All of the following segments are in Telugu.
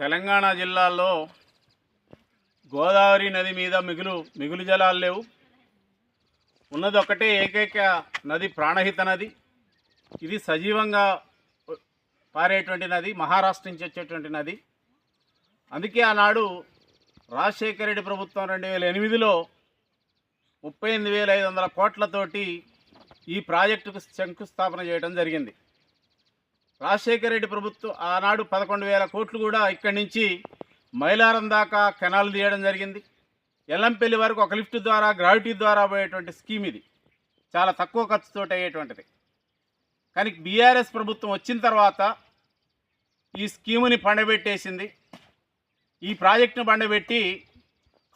తెలంగాణ జిల్లాల్లో గోదావరి నది మీద మిగులు మిగులు జలాలు లేవు. ఉన్నది ఒకటే ఏకైక నది ప్రాణహిత నది. ఇది సజీవంగా పారేటువంటి నది మహారాష్ట్ర నుంచి వచ్చేటువంటి నది. అందుకే ఆనాడు రాజశేఖర రెడ్డి ప్రభుత్వం రెండు వేల ఎనిమిదిలో ముప్పై ఎనిమిది వేల ఐదు వందల కోట్లతోటి ఈ ప్రాజెక్టుకు శంకుస్థాపన చేయడం జరిగింది. రాజశేఖర రెడ్డి ప్రభుత్వం ఆనాడు పదకొండు వేల కోట్లు కూడా ఇక్కడి నుంచి మైలారం దాకా కెనాల్ తీయడం జరిగింది. ఎల్లంపల్లి వరకు ఒక లిఫ్ట్ ద్వారా గ్రావిటీ ద్వారా పోయేటువంటి స్కీమ్ ఇది. చాలా తక్కువ ఖర్చుతో అయ్యేటువంటిది. కానీ బీఆర్ఎస్ ప్రభుత్వం వచ్చిన తర్వాత ఈ స్కీముని పండబెట్టేసింది. ఈ ప్రాజెక్టును పండబెట్టి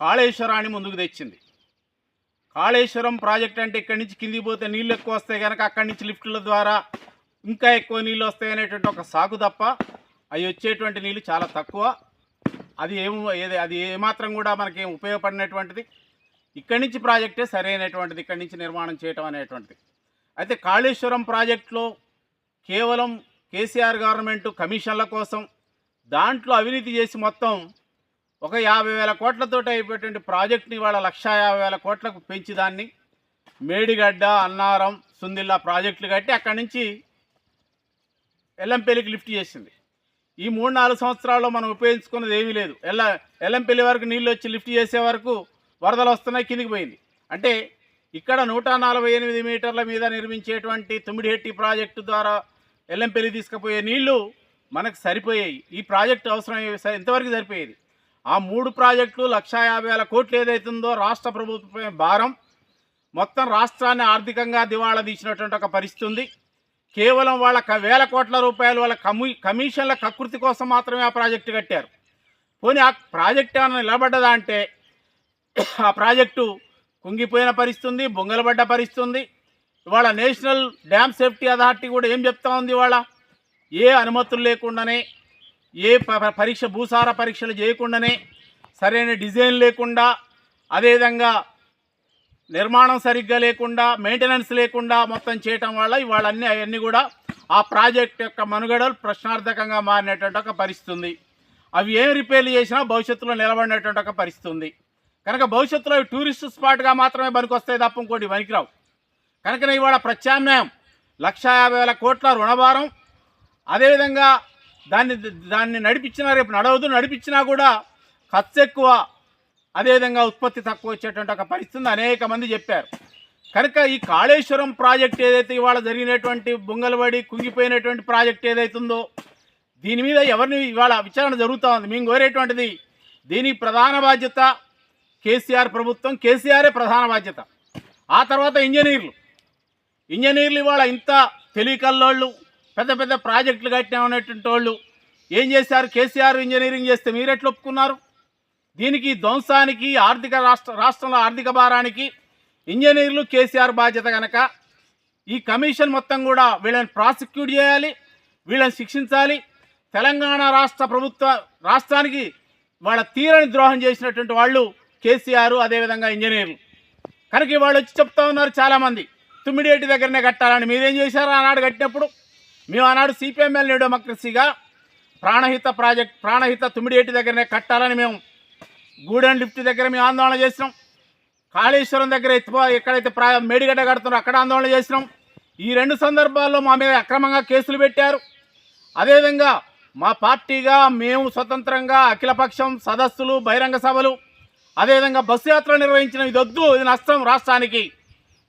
కాళేశ్వరాన్ని ముందుకు తెచ్చింది. కాళేశ్వరం ప్రాజెక్ట్ అంటే ఇక్కడి నుంచి కిందికి పోతే నీళ్ళు ఎక్కువ వస్తాయి కనుక అక్కడి నుంచి లిఫ్టుల ద్వారా ఇంకా ఎక్కువ నీళ్ళు వస్తాయనేటువంటి ఒక సాకు తప్ప అవి వచ్చేటువంటి నీళ్ళు చాలా తక్కువ. అది ఏమో ఏది అది ఏమాత్రం కూడా మనకి ఉపయోగపడినటువంటిది. ఇక్కడి నుంచి ప్రాజెక్టే సరైనటువంటిది ఇక్కడి నుంచి నిర్మాణం చేయటం అనేటువంటిది. అయితే కాళేశ్వరం ప్రాజెక్టులో కేవలం కేసీఆర్ గవర్నమెంట్ కమిషన్ల కోసం దాంట్లో అవినీతి చేసి మొత్తం ఒక యాభై వేల కోట్లతో అయిపోయేటువంటి ప్రాజెక్ట్ని ఇవాళ లక్షా యాభై వేల కోట్లకు పెంచి దాన్ని మేడిగడ్డ అన్నారం సుందిల్లా ప్రాజెక్టులు కట్టి అక్కడి నుంచి ఎల్లంపల్లికి లిఫ్ట్ చేసింది. ఈ మూడు నాలుగు సంవత్సరాల్లో మనం ఉపయోగించుకున్నది ఏమీ లేదు. ఎల్ల ఎల్లంపల్లి వరకు నీళ్ళు వచ్చి లిఫ్ట్ చేసే వరకు వరదలు వస్తున్నాయి కిందికి పోయింది. అంటే ఇక్కడ నూట నలభై ఎనిమిది మీటర్ల మీద నిర్మించేటువంటి తుమ్మిడిహెట్టి ప్రాజెక్టు ద్వారా ఎల్లంపల్లి తీసుకుపోయే నీళ్ళు మనకు సరిపోయాయి. ఈ ప్రాజెక్టు అవసరం ఎంతవరకు సరిపోయేది. ఆ మూడు ప్రాజెక్టులు లక్షా యాభై వేల కోట్లు ఏదైతుందో రాష్ట్ర ప్రభుత్వమే భారం. మొత్తం రాష్ట్రాన్ని ఆర్థికంగా దివాళా తీసినటువంటి ఒక పరిస్థితి ఉంది. కేవలం వాళ్ళ వేల కోట్ల రూపాయలు వాళ్ళ కమి కమిషన్ల కకృతి కోసం మాత్రమే ఆ ప్రాజెక్టు కట్టారు. పోనీ ఆ ప్రాజెక్ట్ ఏమైనా నిలబడ్డదా అంటే ఆ ప్రాజెక్టు కుంగిపోయిన పరిస్థితుంది బొంగలబడ్డ పరిస్థితుంది. ఇవాళ నేషనల్ డ్యామ్ సేఫ్టీ అథారిటీ కూడా ఏం చెప్తా ఉంది ఇవాళ? ఏ అనుమతులు లేకుండానే ఏ ప- పరీక్ష భూసార పరీక్షలు చేయకుండానే సరైన డిజైన్ లేకుండా అదేవిధంగా నిర్మాణం సరిగ్గా లేకుండా మెయింటెనెన్స్ లేకుండా మొత్తం చేయటం వల్ల ఇవాళ అన్ని అవన్నీ కూడా ఆ ప్రాజెక్ట్ యొక్క మనుగడలు ప్రశ్నార్థకంగా మారినటువంటి ఒక పరిస్థితుంది. అవి ఏం రిపేర్లు చేసినా భవిష్యత్తులో నిలబడినటువంటి ఒక పరిస్థితుంది. కనుక భవిష్యత్తులో అవి టూరిస్ట్ స్పాట్గా మాత్రమే పనికొస్తాయి తప్ప ఇంకోటి పనికిరావు. కనుక ఇవాళ ప్రత్యామ్నాయం లక్ష యాభై వేల కోట్ల రుణభారం. అదేవిధంగా దాన్ని దాన్ని నడిపించినా రేపు నడవదు నడిపించినా కూడా ఖర్చు ఎక్కువ. అదేవిధంగా ఉత్పత్తి తక్కువ వచ్చేటువంటి ఒక పరిస్థితి అనేక మంది చెప్పారు. కనుక ఈ కాళేశ్వరం ప్రాజెక్ట్ ఏదైతే ఇవాళ జరిగినటువంటి బొంగలబడి కుంగిపోయినటువంటి ప్రాజెక్ట్ ఏదైతుందో దీని మీద ఎవరిని ఇవాళ విచారణ జరుగుతూ ఉంది. మేము కోరేటువంటిది దీనికి ప్రధాన బాధ్యత కేసీఆర్ ప్రభుత్వం కేసీఆరే ప్రధాన బాధ్యత. ఆ తర్వాత ఇంజనీర్లు. ఇంజనీర్లు ఇవాళ ఇంత తెలివికల్లోళ్ళు పెద్ద పెద్ద ప్రాజెక్టులు కట్టిన ఉన్నటువంటి వాళ్ళు ఏం చేశారు? కేసీఆర్ ఇంజనీరింగ్ చేస్తే మీరు ఎట్లా ఒప్పుకున్నారు దీనికి ధ్వంసానికి ఆర్థిక రాష్ట్ర రాష్ట్రంలో ఆర్థిక భారానికి ఇంజనీర్లు కేసీఆర్ బాధ్యత కనుక ఈ కమిషన్ మొత్తం కూడా వీళ్ళని ప్రాసిక్యూట్ చేయాలి వీళ్ళని శిక్షించాలి. తెలంగాణ రాష్ట్ర ప్రభుత్వ రాష్ట్రానికి వాళ్ళ తీరని ద్రోహం చేసినటువంటి వాళ్ళు కేసీఆర్ అదేవిధంగా ఇంజనీర్లు. కనుక వాళ్ళు వచ్చి చెప్తా ఉన్నారు చాలామంది. తుమ్మిడేటి దగ్గరనే కట్టాలని మీరేం చేశారు ఆనాడు కట్టినప్పుడు? మేము ఆనాడు సిపిఎంఎల్ డెమోక్రసీగా ప్రాణహిత ప్రాజెక్ట్ ప్రాణహిత తుమ్మిడేటి దగ్గరనే కట్టాలని మేము గూడెం లిఫ్ట్ దగ్గర మేము ఆందోళన చేసినాం. కాళేశ్వరం దగ్గర ఎత్తిపో ఎక్కడైతే ప్రా మేడిగడ్డ కడుతున్నారో అక్కడ ఆందోళన చేసినాం. ఈ రెండు సందర్భాల్లో మా మీద అక్రమంగా కేసులు పెట్టారు. అదేవిధంగా మా పార్టీగా మేము స్వతంత్రంగా అఖిలపక్షం సదస్సులు బహిరంగ సభలు అదేవిధంగా బస్సు యాత్ర నిర్వహించిన ఇది వద్దు ఇది నష్టం రాష్ట్రానికి.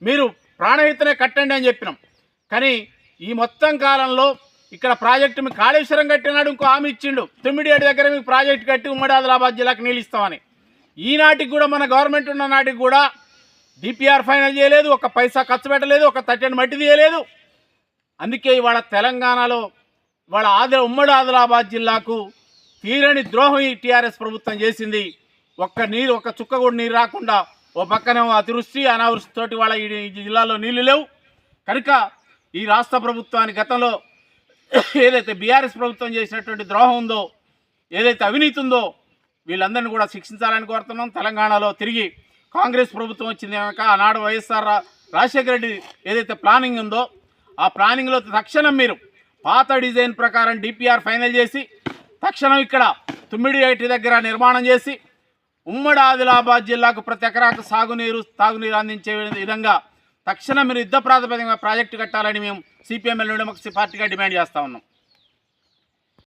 మీరు ప్రాణహితనే కట్టండి అని చెప్పినాం. కానీ ఈ మొత్తం కాలంలో ఇక్కడ ప్రాజెక్టు మీకు కాళేశ్వరం కట్టినాడు ఇంకో హామీ ఇచ్చిండు. తొమ్మిడేడు దగ్గర మీకు ప్రాజెక్టు కట్టి ఉమ్మడి ఆదిలాబాద్ జిల్లాకు నీళ్ళు ఇస్తామని. ఈనాటికి కూడా మన గవర్నమెంట్ ఉన్న నాటికి కూడా డిపిఆర్ ఫైనల్ చేయలేదు ఒక పైసా ఖర్చు పెట్టలేదు ఒక తట్టెని మట్టి తీయలేదు. అందుకే ఇవాళ తెలంగాణలో ఇవాళ ఆది ఉమ్మడి ఆదిలాబాద్ జిల్లాకు తీరని ద్రోహం ఈ టీఆర్ఎస్ ప్రభుత్వం చేసింది. ఒక్క నీరు ఒక్క చుక్క కూడా నీరు రాకుండా ఓ పక్కనేమో అతివృష్టి అనావృష్టితోటి వాళ్ళ ఈ ఈ జిల్లాలో నీళ్ళు లేవు. కనుక ఈ రాష్ట్ర ప్రభుత్వాన్ని గతంలో ఏదైతే బీఆర్ఎస్ ప్రభుత్వం చేసినటువంటి ద్రోహం ఉందో ఏదైతే అవినీతి ఉందో వీళ్ళందరినీ కూడా శిక్షించాలని కోరుతున్నాం. తెలంగాణలో తిరిగి కాంగ్రెస్ ప్రభుత్వం వచ్చింది కనుక ఆనాడు వైఎస్ఆర్ రాజశేఖర రెడ్డి ఏదైతే ప్లానింగ్ ఉందో ఆ ప్లానింగ్లో తక్షణం మీరు పాత డిజైన్ ప్రకారం డిపిఆర్ ఫైనల్ చేసి తక్షణం ఇక్కడ తుమ్మిడి ఐటీ దగ్గర నిర్మాణం చేసి ఉమ్మడి ఆదిలాబాద్ జిల్లాకు ప్రతి ఎకరాకు సాగునీరు తాగునీరు అందించే విధంగా తక్షణం మీరు యుద్ధ ప్రాతిపదికన ప్రాజెక్టు కట్టాలని మేము సిపిఎం ఎల్లుండి పార్టీగా డిమాండ్ చేస్తా ఉన్నాం.